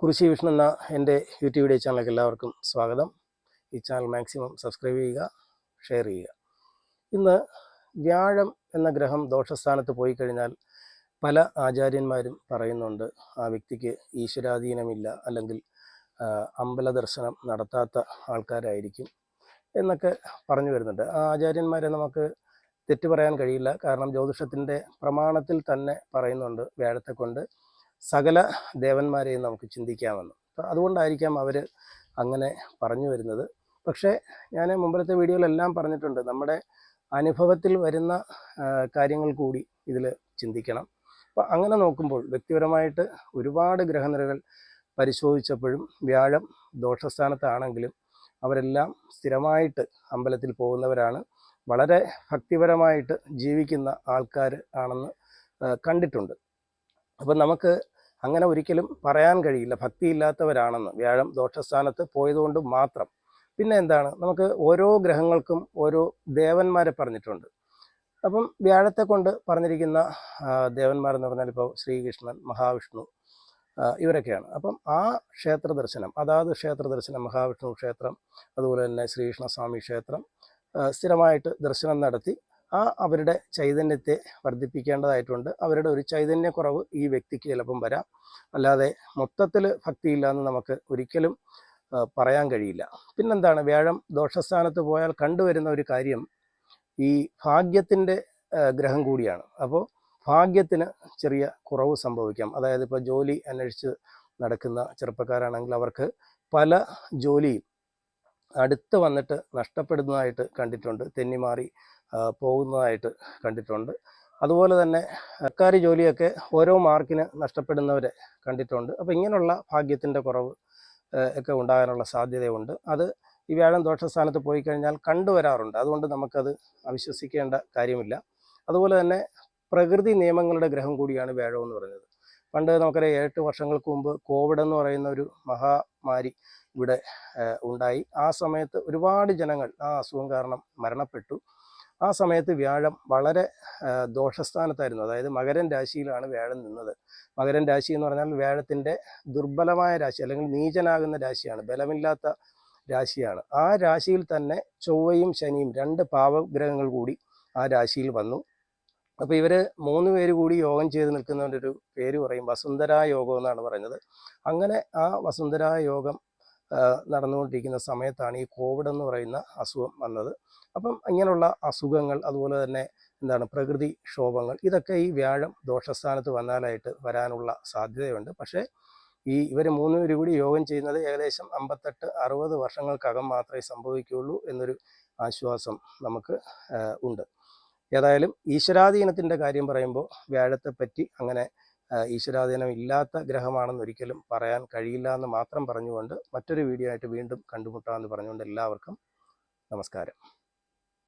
കുറിശി വിഷ്ണു എന്ന എന്റെ YouTube video ചാനലിലേക്ക് എല്ലാവർക്കും സ്വാഗതം. ഈ ചാനൽ മാക്സിമം സബ്സ്ക്രൈബ് ചെയ്യുക ഷെയർ ചെയ്യുക. ഇന്ന് വ്യാഴം എന്ന ഗ്രഹം ദോഷസ്ഥാനത്ത് പോയി കഴിഞ്ഞാൽ പല ആചാര്യന്മാരും പറയുന്നുണ്ട് ആ വ്യക്തിക്ക് ഈശ്വരാധീനമില്ല അല്ലെങ്കിൽ അമ്പല ദർശനം നടത്താത്ത ആൾക്കാരായിരിക്കും എന്നൊക്കെ പറഞ്ഞു വരുന്നുണ്ട്. ആ ആചാര്യന്മാരെ നമുക്ക് തെറ്റ് പറയാൻ കഴിയില്ല. കാരണം ജ്യോതിഷത്തിന്റെ പ്രമാണത്തിൽ തന്നെ പറയുന്നുണ്ട് വ്യാഴത്തെ കൊണ്ട് സകല ദേവന്മാരെയും നമുക്ക് ചിന്തിക്കാമെന്ന്. അതുകൊണ്ടായിരിക്കാം അവർ അങ്ങനെ പറഞ്ഞു വരുന്നത്. പക്ഷേ ഞാൻ മുമ്പിലത്തെ വീഡിയോയിലെല്ലാം പറഞ്ഞിട്ടുണ്ട്. നമ്മുടെ അനുഭവത്തിൽ വരുന്ന കാര്യങ്ങൾ കൂടി ഇതിൽ ചിന്തിക്കണം. അപ്പോൾ അങ്ങനെ നോക്കുമ്പോൾ വ്യക്തിപരമായിട്ട് ഒരുപാട് ഗ്രഹനിരകൾ പരിശോധിച്ചപ്പോഴും വ്യാഴം ദോഷസ്ഥാനത്താണെങ്കിലും അവരെല്ലാം സ്ഥിരമായിട്ട് അമ്പലത്തിൽ പോകുന്നവരാണ്. വളരെ ഭക്തിപരമായിട്ട് ജീവിക്കുന്ന ആൾക്കാർ ആണെന്ന് കണ്ടിട്ടുണ്ട്. അപ്പം നമുക്ക് അങ്ങനെ ഒരിക്കലും പറയാൻ കഴിയില്ല. ഭക്തിയില്ലാത്തവരാണെന്ന്. വ്യാഴം ദോഷസ്ഥാനത്ത് പോയതുകൊണ്ട് മാത്രം. പിന്നെ എന്താണ്? നമുക്ക് ഓരോ ഗ്രഹങ്ങൾക്കും ഓരോ ദേവന്മാരെ പറഞ്ഞിട്ടുണ്ട്. അപ്പം വ്യാഴത്തെ കൊണ്ട് പറഞ്ഞിരിക്കുന്ന എന്ന് പറഞ്ഞാൽ ഇപ്പോൾ ശ്രീകൃഷ്ണൻ മഹാവിഷ്ണു ഇവരൊക്കെയാണ്. അപ്പം ആ ക്ഷേത്ര ദർശനം അതാത് ക്ഷേത്ര ദർശനം മഹാവിഷ്ണു ക്ഷേത്രം അതുപോലെ തന്നെ ശ്രീകൃഷ്ണസ്വാമി ക്ഷേത്രം സ്ഥിരമായിട്ട് ദർശനം നടത്തി ആ അവരുടെ ചൈതന്യത്തെ വർദ്ധിപ്പിക്കേണ്ടതായിട്ടുണ്ട്. അവരുടെ ഒരു ചൈതന്യക്കുറവ് ഈ വ്യക്തിക്ക് ചിലപ്പം വരാം. അല്ലാതെ മൊത്തത്തിൽ ഭക്തിയില്ല എന്ന് നമുക്ക് ഒരിക്കലും പറയാൻ കഴിയില്ല. പിന്നെന്താണ്? വ്യാഴം ദോഷസ്ഥാനത്ത് പോയാൽ കണ്ടുവരുന്ന ഒരു കാര്യം ഈ ഭാഗ്യത്തിന്റെ ഗ്രഹം കൂടിയാണ്. അപ്പോൾ ഭാഗ്യത്തിന് ചെറിയ കുറവ് സംഭവിക്കാം. അതായത് ഇപ്പോൾ ജോലി അന്വേഷിച്ച് നടക്കുന്ന ചെറുപ്പക്കാരാണെങ്കിൽ അവർക്ക് പല ജോലിയും അടുത്ത് വന്നിട്ട് നഷ്ടപ്പെടുന്നതായിട്ട് കണ്ടിട്ടുണ്ട്. തെന്നിമാറി പോകുന്നതായിട്ട് കണ്ടിട്ടുണ്ട്. അതുപോലെ തന്നെ സർക്കാർ ജോലിയൊക്കെ ഓരോ മാർക്കിന് നഷ്ടപ്പെടുന്നവരെ കണ്ടിട്ടുണ്ട്. അപ്പോൾ ഇങ്ങനെയുള്ള ഭാഗ്യത്തിന്റെ കുറവ് ഒക്കെ ഉണ്ടാകാനുള്ള സാധ്യതയുണ്ട്. അത് ഈ വ്യാഴം ദോഷസ്ഥാനത്ത് പോയി കഴിഞ്ഞാൽ കണ്ടുവരാറുണ്ട്. അതുകൊണ്ട് നമുക്കത് അവിശ്വസിക്കേണ്ട കാര്യമില്ല. അതുപോലെ തന്നെ പ്രകൃതി നിയമങ്ങളുടെ ഗ്രഹം കൂടിയാണ് വ്യാഴം എന്ന് പറയുന്നത്. പണ്ട് നമുക്കറിയാം എട്ട് വർഷങ്ങൾക്ക് മുമ്പ് കോവിഡ് എന്ന് പറയുന്ന ഒരു മഹാമാരി ഇവിടെ ഉണ്ടായി. ആ സമയത്ത് ഒരുപാട് ജനങ്ങൾ ആ അസുഖം കാരണം മരണപ്പെട്ടു. ആ സമയത്ത് വ്യാഴം വളരെ ദോഷസ്ഥാനത്തായിരുന്നു. അതായത് മകരൻ രാശിയിലാണ് വ്യാഴം നിന്നത്. മകരൻ രാശി എന്ന് പറഞ്ഞാൽ വ്യാഴത്തിന്റെ ദുർബലമായ രാശി അല്ലെങ്കിൽ നീചനാകുന്ന രാശിയാണ് ബലമില്ലാത്ത രാശിയാണ്. ആ രാശിയിൽ തന്നെ ചൊവ്വയും ശനിയും രണ്ട് പാവഗ്രഹങ്ങൾ കൂടി ആ രാശിയിൽ വന്നു. അപ്പോൾ ഇവർ മൂന്ന് പേര് കൂടി യോഗം ചെയ്ത് നിൽക്കുന്നവന്റെ ഒരു പേര് പറയും വസുന്ധരാ യോഗം എന്നാണ് പറയുന്നത്. അങ്ങനെ ആ വസുന്ധരാ യോഗം നടന്നുകൊണ്ടിരിക്കുന്ന സമയത്താണ് ഈ കോവിഡ് എന്ന് പറയുന്ന അസുഖം വന്നത്. അപ്പം ഇങ്ങനെയുള്ള അസുഖങ്ങൾ അതുപോലെ തന്നെ എന്താണ് പ്രകൃതി ക്ഷോഭങ്ങൾ ഇതൊക്കെ ഈ വ്യാഴം ദോഷസ്ഥാനത്ത് വന്നാലായിട്ട് വരാനുള്ള സാധ്യതയുണ്ട്. പക്ഷേ ഈ ഇവർ മൂന്ന് പേര് കൂടി യോഗം ചെയ്യുന്നത് ഏകദേശം അമ്പത്തെട്ട് അറുപത് വർഷങ്ങൾക്കകം മാത്രമേ സംഭവിക്കുകയുള്ളൂ എന്നൊരു ആശ്വാസം നമുക്ക് ഉണ്ട്. ഏതായാലും ഈശ്വരാധീനത്തിന്റെ കാര്യം പറയുമ്പോൾ വ്യാഴത്തെപ്പറ്റി അങ്ങനെ ഈശ്വരാധീനം ഇല്ലാത്ത ഗ്രഹമാണെന്ന് ഒരിക്കലും പറയാൻ കഴിയില്ല എന്ന് മാത്രം പറഞ്ഞുകൊണ്ട് മറ്റൊരു വീഡിയോ ആയിട്ട് വീണ്ടും കണ്ടുമുട്ടാമെന്ന് പറഞ്ഞുകൊണ്ട് എല്ലാവർക്കും നമസ്കാരം.